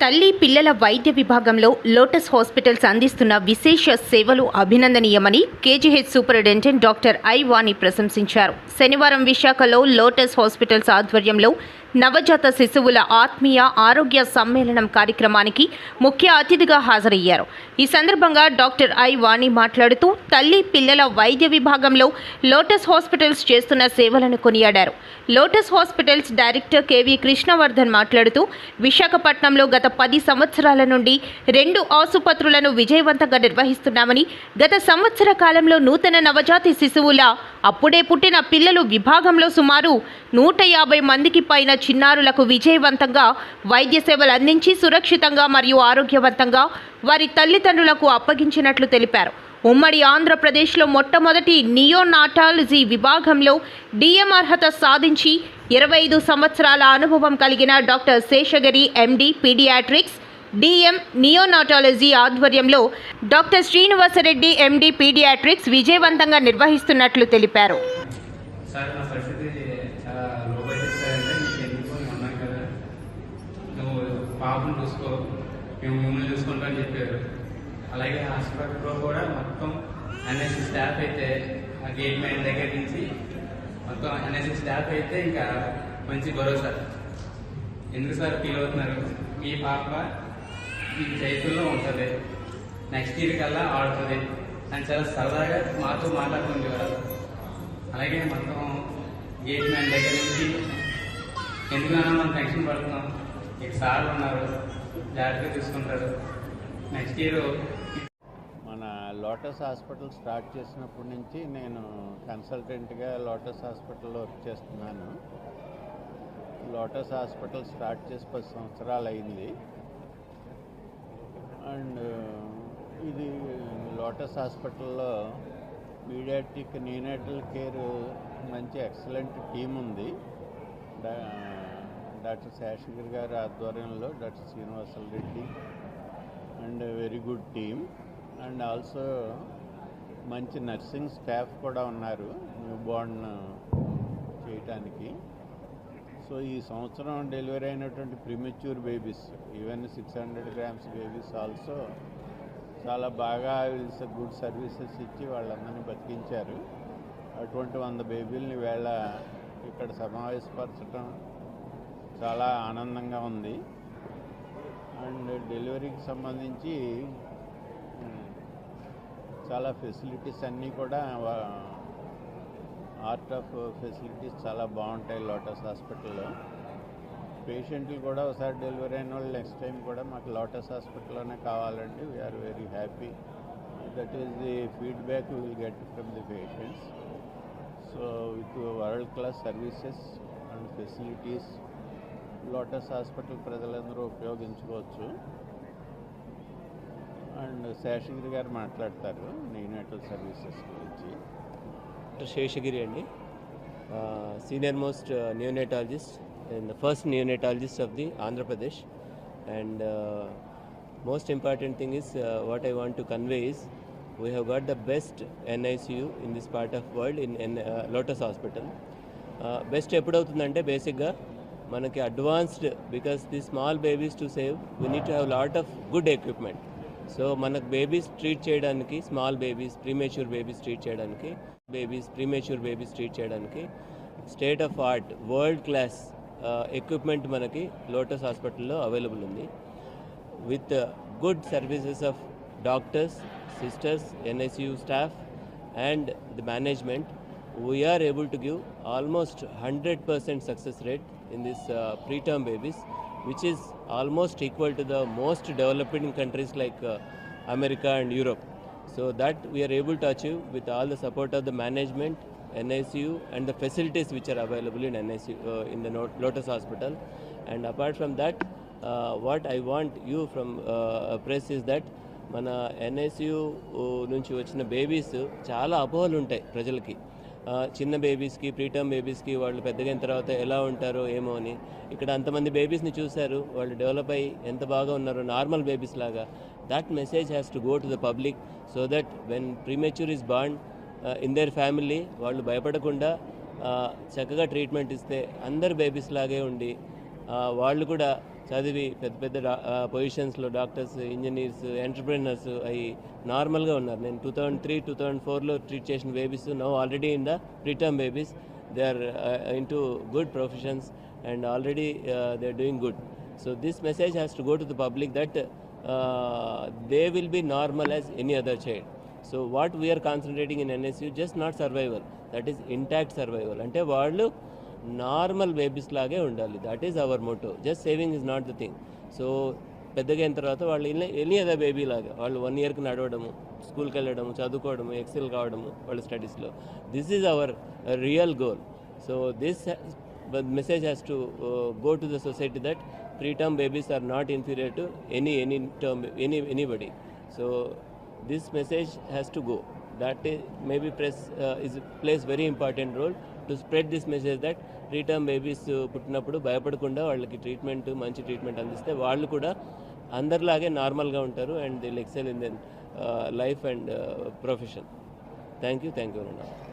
తల్లి పిల్లల వైద్య విభాగంలో లోటస్ హాస్పిటల్స్ అందిస్తున్న విశేష సేవలు అభినందనీయమని KGH superintendent doctor I Vani ప్రశంసించారు. శనివారం విశాఖలో లోటస్ హాస్పిటల్స్ ఆధ్వర్యంలో నవజాత శిశువుల ఆత్మీయ ఆరోగ్య సమ్మేళనం కార్యక్రమానికి ముఖ్య అతిథిగా హాజరయ్యారు. ఈ సందర్భంగా డాక్టర్ ఐ వాణి మాట్లాడుతూ తల్లి పిల్లల వైద్య విభాగంలో లోటస్ హాస్పిటల్స్ చేస్తున్న సేవలను కొనియాడారు. Lotus hospitals director KV Krishnavardhan మాట్లాడుతూ విశాఖపట్నంలో గత పది సంవత్సరాల నుండి రెండు ఆసుపత్రులను విజయవంతంగా నిర్వహిస్తున్నామని గత సంవత్సర కాలంలో నూతన నవజాతి శిశువుల అప్పుడే పుట్టిన పిల్లలు విభాగంలో సుమారు నూట యాభై మందికి పైన చిన్నారులకు విజయవంతంగా వైద్య సేవలు అందించి సురక్షితంగా మరియు ఆరోగ్యవంతంగా వారి తల్లిదండ్రులకు అప్పగించినట్లు తెలిపారు. ఉమ్మడి ఆంధ్రప్రదేశ్లో మొట్టమొదటి నియోనాటాలజీ విభాగంలో డిఎం అర్హత సాధించి ఇరవై ఐదు సంవత్సరాల అనుభవం కలిగిన doctor Seshagiri MD pediatrics DM neonatology ఆధ్వర్యంలో డాక్టర్ శ్రీనివాసరెడ్డి ఎండి పీడియాట్రిక్స్ విజయవంతంగా నిర్వహిస్తున్నట్లు తెలిపారు సార్ నా పరిస్థితి చాలా లో బడ్జెట్ సార్ అంటే నీకు ఎందుకు నేను ఉన్నాను కదా నువ్వు పాపను చూసుకో మేము మిమ్మల్ని చూసుకుంటాం అని చెప్పారు. అలాగే హాస్పిటల్లో కూడా మొత్తం ఎన్ఎస్సీ స్టాఫ్ అయితే ఆ గేట్ మ్యాన్ దగ్గర నుంచి మొత్తం ఎన్ఎస్సీ స్టాఫ్ అయితే ఇంకా మంచి భరోసా. ఎందుకు సార్ ఫీల్ అవుతున్నారు? మీ పాప మీ చేతుల్లో ఉంటుంది. నెక్స్ట్ ఇయర్ కల్లా ఆడుతుంది. అని చాలా సరదాగా మాతో మాట్లాడుతుండేవారు అలాగే మొత్తం గేట్ మ్యాన్ దగ్గర నుంచి ఎందుకన్నా మనం టెన్షన్ పడుతున్నాం? ఇక సార్ ఉన్నారు. జాగ్రత్తగా తీసుకుంటారు. నెక్స్ట్ ఇయర్ మన లోటస్ హాస్పిటల్ స్టార్ట్ చేసినప్పటి నుంచి నేను కన్సల్టెంట్గా లోటస్ హాస్పిటల్లో వర్క్ చేస్తున్నాను. లోటస్ హాస్పిటల్ స్టార్ట్ చేసి పది సంవత్సరాలు అయింది. అండ్ ఇది లోటస్ హాస్పిటల్లో పీడియాట్రిక్ నీనేటల్ కేర్ మంచి ఎక్సలెంట్ టీం ఉంది. డా- డాక్టర్ శేషగిరి గారి ఆధ్వర్యంలో doctor Srinivasa Reddy and very good team and also మంచి నర్సింగ్ స్టాఫ్ కూడా ఉన్నారు న్యూ బార్న్ చేయటానికి. సో ఈ సంవత్సరం డెలివరీ అయినటువంటి premature babies even six hundred grams babies also చాలా బాగా గుడ్ సర్వీసెస్ ఇచ్చి వాళ్ళందరినీ బతికించారు. అటువంటి వంద బేబీలని వేళ ఇక్కడ సమావేశపరచడం చాలా ఆనందంగా ఉంది. అండ్ డెలివరీకి సంబంధించి చాలా ఫెసిలిటీస్ అన్నీ కూడా ఆర్ట్ ఆఫ్ ఫెసిలిటీస్ చాలా బాగుంటాయి లోటస్ హాస్పిటల్లో. పేషెంట్లు కూడా ఒకసారి డెలివరీ అయిన వాళ్ళు నెక్స్ట్ టైం కూడా మాకు లోటస్ హాస్పిటల్లోనే కావాలండి. We're very happy that is the feedback will get from the patients so with world class services and facilities Lotus Hospital ప్రజలందరూ ఉపయోగించుకోవచ్చు. అండ్ శేషగిరి గారు మాట్లాడతారు నేనేటల్ సర్వీసెస్ గురించి. శేషగిరి అండి. Senior most neonatologist and first neonatologist of the Andhra Pradesh and most important thing is what I want to convey is we have got the best NICU in this part of world in in Lotus hospital. Best ఎప్పుడవుతుందంటే బేసిక్గా మనకి advanced because the small babies to save we need to have lot of good equipment so మనకు babies treat చేయడానికి small babies premature babies treat చేయడానికి babies premature babies treat చేయడానికి state of art world class equipment మనకి Lotus హాస్పిటల్లో available ఉంది. With good services of doctors sisters NSU staff and the management we are able to give almost 100% success rate in this uh, preterm babies which is almost equal to the most developing countries like uh, america and europe so that we are able to achieve with all the support of the management NICU and the facilities which are available in NICU uh, in the Not- Lotus Hospital. And apart from that, uh, what I want you from uh, press is that మన NSU నుంచి వచ్చిన babies చాలా అపోహలు ఉంటాయి ప్రజలకి ఆ, చిన్న బేబీస్కి preterm బేబీస్కి వాళ్ళు పెద్దగైన తర్వాత ఎలా ఉంటారో ఏమో అని. ఇక్కడ అంతమంది బేబీస్ని చూశారు. వాళ్ళు డెవలప్ అయ్యి ఎంత బాగా ఉన్నారో నార్మల్ బేబీస్ లాగా. That message has to go to the public so that when premature is bond in their family వాళ్ళు భయపడకుండా చక్కగా ట్రీట్మెంట్ ఇస్తే అందరు బేబీస్ లాగే ఉండి వాళ్ళు కూడా చదివి పెద్ద పెద్ద పొజిషన్స్లో డాక్టర్స్ ఇంజనీర్స్ ఎంటర్ప్రినర్స్ అవి నార్మల్గా ఉన్నారు. నేను two thousand three two thousand ఫోర్లో ట్రీట్ చేసిన babies now already in the preterm babies they are in to good professions and already they are doing good so this message has to go to the public that they will be normal as any other child so what we're concentrating in NSU just not survival that is intact survival అంటే వాళ్ళు normal babies లాగే ఉండాలి. That is our motto just saving is not the thing so పెద్దగా అయిన తర్వాత వాళ్ళు any other baby లాగా వాళ్ళు వన్ ఇయర్కి నడవడము స్కూల్కి వెళ్ళడము చదువుకోవడము ఎక్సెల్ కావడము వాళ్ళ స్టడీస్లో this is our real goal so this message has to go to the society that preterm babies are not inferior to any any term any anybody so this message has to go that ఈ maybe press uh, is plays very important role. To spread this message that preterm babies పుట్టినప్పుడు భయపడకుండా వాళ్ళకి treatment మంచి treatment అందిస్తే వాళ్ళు కూడా అందరిలాగే నార్మల్గా ఉంటారు and they'll excel in their life and profession thank you thank you అన్న